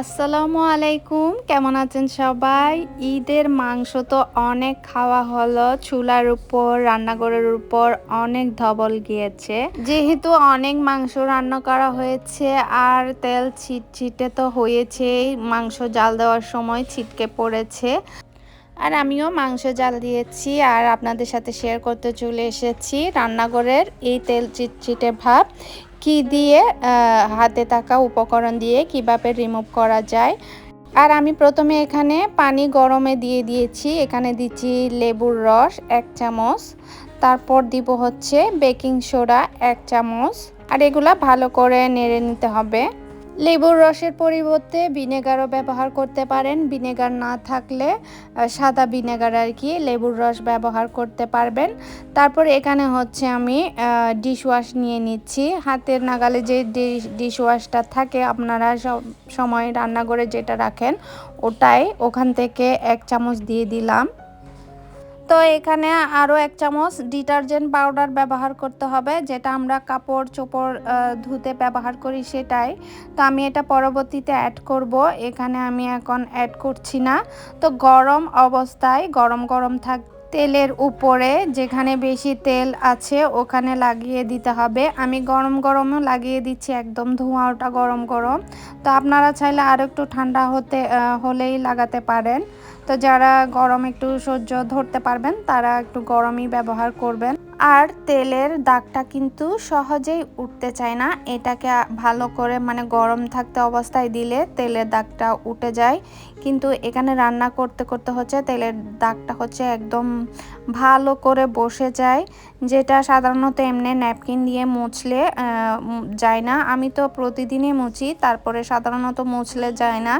আসসালামু আলাইকুম, কেমন আছেন সবাই? ঈদের মাংস তো অনেক খাওয়া হলো, চুলার উপর, রান্নাঘরের উপর অনেক ধবল গিয়েছে। যেহেতু অনেক মাংস রান্না করা হয়েছে, আর তেল ছিটছিটে তো হয়েছে মাংস জাল দেওয়ার সময় ছিটকে পড়েছে। আর আমিও মাংস জাল দিয়েছি আর আপনাদের সাথে শেয়ার করতে চলে এসেছি রান্নাঘরের এই তেল চিটচিটে ভাব। কি দিয়ে হাতে থাকা উপকরণ দিয়ে কীভাবে রিমুভ করা যায়। আর আমি প্রথমে এখানে পানি গরমে দিয়ে দিয়েছি। এখানে দিচ্ছি লেবুর রস এক চামচ। তারপর দিব হচ্ছে বেকিং সোডা এক চামচ। আর এগুলা ভালো করে নেড়ে নিতে হবে। লেবুর রসের পরিবর্তে ভিনেগারও ব্যবহার করতে পারেন। ভিনেগার না থাকলে সাদা ভিনেগার আর কি লেবুর রস ব্যবহার করতে পারবেন। তারপর এখানে হচ্ছে আমি ডিশ ওয়াশ নিয়ে নিচ্ছি। হাতের নাগালে যে ডিশ ওয়াশটা থাকে, আপনারা সব সময় রান্নাঘরে যেটা রাখেন, ওটাই ওখান থেকে এক চামচ দিয়ে দিলাম। তো এখানে আরও এক চামচ ডিটারজেন্ট পাউডার ব্যবহার করতে হবে, যেটা আমরা কাপড়, চোপড় ধুতে ব্যবহার করি সেটাই। তো আমি এটা পরবর্তীতে অ্যাড করব, এখানে আমি এখন অ্যাড করছি না। তো গরম অবস্থায়, গরম গরম থাক, তেলের উপরে যেখানে বেশি তেল আছে ওখানে লাগিয়ে দিতে হবে। আমি গরম গরমও লাগিয়ে দিচ্ছি, একদম ধোঁয়াটা গরম গরম। তো আপনারা চাইলে আরও একটু ঠান্ডা হতে হলেই লাগাতে পারেন। তো যারা গরম একটু সহ্য ধরতে পারবেন, তারা একটু গরমই ব্যবহার করবেন। আর তেলের দাগটা কিন্তু সহজেই উঠতে চায় না। এটাকে ভালো করে মানে গরম থাকতে অবস্থায় দিলে তেলের দাগটা উঠে যায়। কিন্তু এখানে রান্না করতে করতে হচ্ছে তেলের দাগটা হচ্ছে একদম ভালো করে বসে যায়। যেটা সাধারণত এমনি ন্যাপকিন দিয়ে মুছলে যায় না। আমি তো প্রতিদিনই মুছি, তারপরে সাধারণত মুছলে যায় না।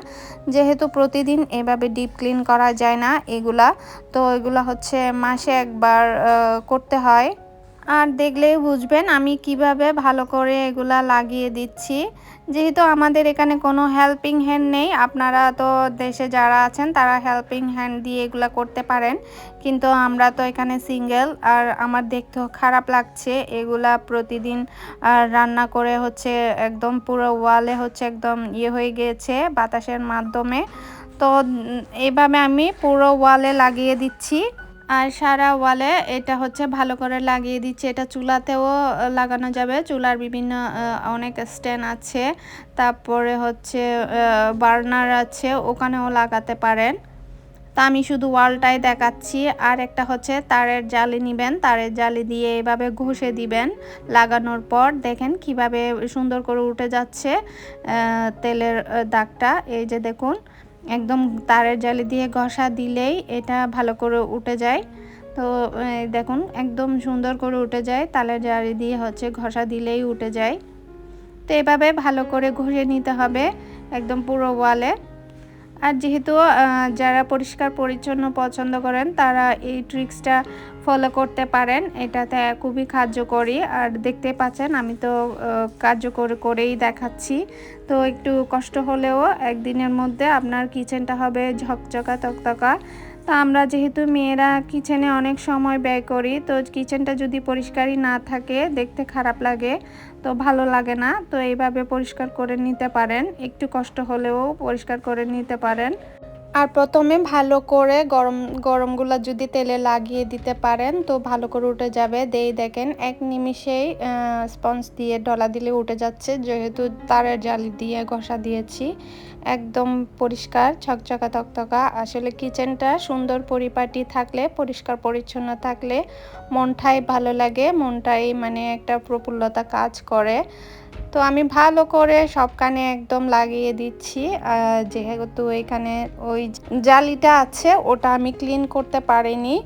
যেহেতু প্রতিদিন এভাবে ডিপ ক্লিন করা যায় না এগুলা, তো এগুলা হচ্ছে মাসে একবার করতে হয়। আর দেখলেই বুঝবেন আমি কীভাবে ভালো করে এগুলা লাগিয়ে দিচ্ছি। যেহেতু আমাদের এখানে কোনো হেল্পিং হ্যান্ড নেই, আপনারা তো দেশে যারা আছেন তারা হেল্পিং হ্যান্ড দিয়ে এগুলা করতে পারেন। কিন্তু আমরা তো এখানে সিঙ্গেল আর আমার দেখতেও খারাপ লাগছে, এগুলা প্রতিদিন রান্না করে হচ্ছে একদম পুরো ওয়ালে হচ্ছে একদম ইয়ে হয়ে গিয়েছে বাতাসের মাধ্যমে। তো এভাবে আমি পুরো ওয়ালে লাগিয়ে দিচ্ছি। আর সারা ওয়ালে এটা হচ্ছে ভালো করে লাগিয়ে দিচ্ছে। এটা চুলাতেও লাগানো যাবে। চুলার বিভিন্ন অনেক স্ট্যান্ড আছে। তারপরে হচ্ছে বার্নার আছে, ওখানেও লাগাতে পারেন। তা আমি শুধু ওয়ালটাই দেখাচ্ছি। আর একটা হচ্ছে তারের জালি নেবেন। তারের জালি দিয়ে এভাবে ঘষে দিবেন লাগানোর পর। দেখেন কীভাবে সুন্দর করে উঠে যাচ্ছে তেলের দাগটা। এই যে দেখুন একদম তারের জালি দিয়ে ঘষা দিলেই এটা ভালো করে উঠে যায়। তো দেখুন, একদম সুন্দর করে উঠে যায়। তালের জালি দিয়ে হচ্ছে ঘষা দিলেই উঠে যায়। তো এভাবে ভালো করে ঘষে নিতে হবে একদম পুরো ওয়ালে। আর যেহেতু যারা পরিষ্কার, পরিচ্ছন্ন পছন্দ করেন, তারা এই ট্রিক্সটা ফলো করতে পারেন। এটাতে খুবই কার্যকরী। আর দেখতে পাচ্ছেন, আমি তো কার্যকর করেই দেখাচ্ছি। তো একটু কষ্ট হলেও একদিনের মধ্যে আপনার কিচেনটা হবে ঝকঝকা, তকতকা। তো আমরা যেহেতু মেয়েরা কিচেনে অনেক সময় ব্যয় করি, তো কিচেনটা যদি পরিষ্কারই না থাকে, দেখতে খারাপ লাগে, তো ভালো লাগে না। তো এইভাবে পরিষ্কার করে নিতে পারেন, একটু কষ্ট হলেও পরিষ্কার করে নিতে পারেন। আর প্রথমে ভালো করে গরম, গরমগুলো যদি তেলে লাগিয়ে দিতে পারেন, তো ভালো করে উঠে যাবে। দেই দেখেন, এক নিমিষেই স্পঞ্জ দিয়ে ডলা দিলে উঠে যাচ্ছে। যেহেতু তারের জালি দিয়ে ঘষা দিয়েছি, একদম পরিষ্কার, ছকছকা তকতকা আসলে কিচেনটা সুন্দর পরিপাটি থাকলে, পরিষ্কার পরিচ্ছন্ন থাকলে মনটাই ভালো লাগে, মনটাই মানে একটা প্রফুল্লতা কাজ করে। তো আমি ভালো করে সব কানে একদম লাগিয়ে দিচ্ছি। যেহেতু এখানে ওই জালিটা আছে, ওটা আমি ক্লিন করতে পারিনি।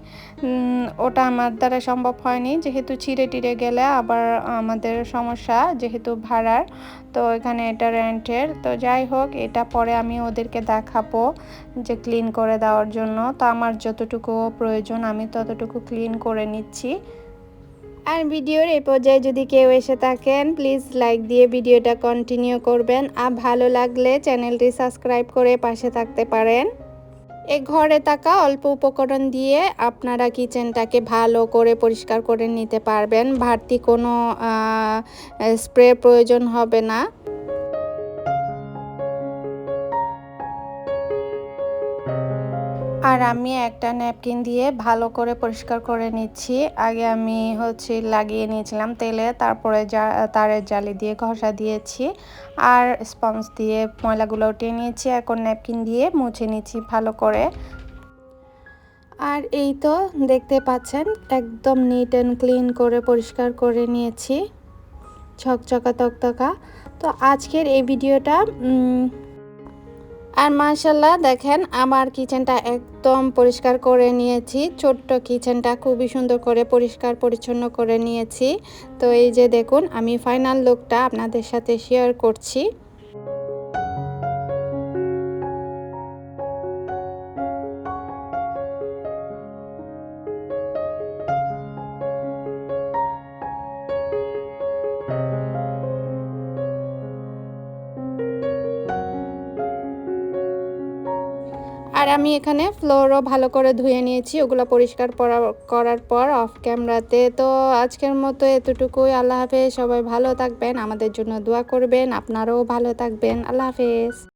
ওটা আমার দ্বারা সম্ভব হয়নি। যেহেতু ছিঁড়ে টিড়ে গেলে আবার আমাদের সমস্যা, যেহেতু ভাড়ার। তো এখানে এটা রেন্টের তো যাই হোক, এটা পরে আমি ওদেরকে দেখাবো যে ক্লিন করে দেওয়ার জন্য। তো আমার যতটুকু প্রয়োজন, আমি ততটুকু ক্লিন করে নিচ্ছি। আর ভিডিওর এই পর্যায়ে যদি কেউ এসে থাকেন প্লিজ লাইক দিয়ে ভিডিওটা কন্টিনিউ করবেন। আর ভালো লাগলে চ্যানেলটি সাবস্ক্রাইব করে পাশে থাকতে পারেন। এ ঘরে থাকা অল্প উপকরণ দিয়ে আপনারা কিচেনটাকে ভালো করে পরিষ্কার করে নিতে পারবেন। বাড়তি কোনো স্প্রে প্রয়োজন হবে না। আর আমি একটা ন্যাপকিন দিয়ে ভালো করে পরিষ্কার করে নিচ্ছি। আগে আমি হচ্ছে লাগিয়ে নিয়েছিলাম তেলে, তারপরে তারের জালি দিয়ে ঘষা দিয়েছি আর স্পঞ্জ দিয়ে ময়লাগুলো উঠিয়ে নিয়েছি, এখন ন্যাপকিন দিয়ে মুছে নিচ্ছি ভালো করে। আর এই তো দেখতে পাচ্ছেন, একদম নিট অ্যান্ড ক্লিন করে পরিষ্কার করে নিয়েছি। ছকছকা, তকতকা। তো আজকের এই ভিডিওটা আর মার্শাল্লাহ দেখেন, আমার কিচেনটা একদম পরিষ্কার করে নিয়েছি। ছোট্ট কিচেনটা খুবই সুন্দর করে পরিষ্কার পরিচ্ছন্ন করে নিয়েছি। তো এই যে দেখুন, আমি ফাইনাল লুকটা আপনাদের সাথে শেয়ার করছি। আমি এখানে ফ্লোরও ভালো করে ধুয়ে নিয়েছি, ওগুলো পরিষ্কার করার পর অফ ক্যামেরাতে তো আজকের মতো এতটুকুই। আল্লাহ হাফেজ, সবাই ভালো থাকবেন, আমাদের জন্য দোয়া করবেন, আপনারাও ভালো থাকবেন। আল্লাহ হাফেজ।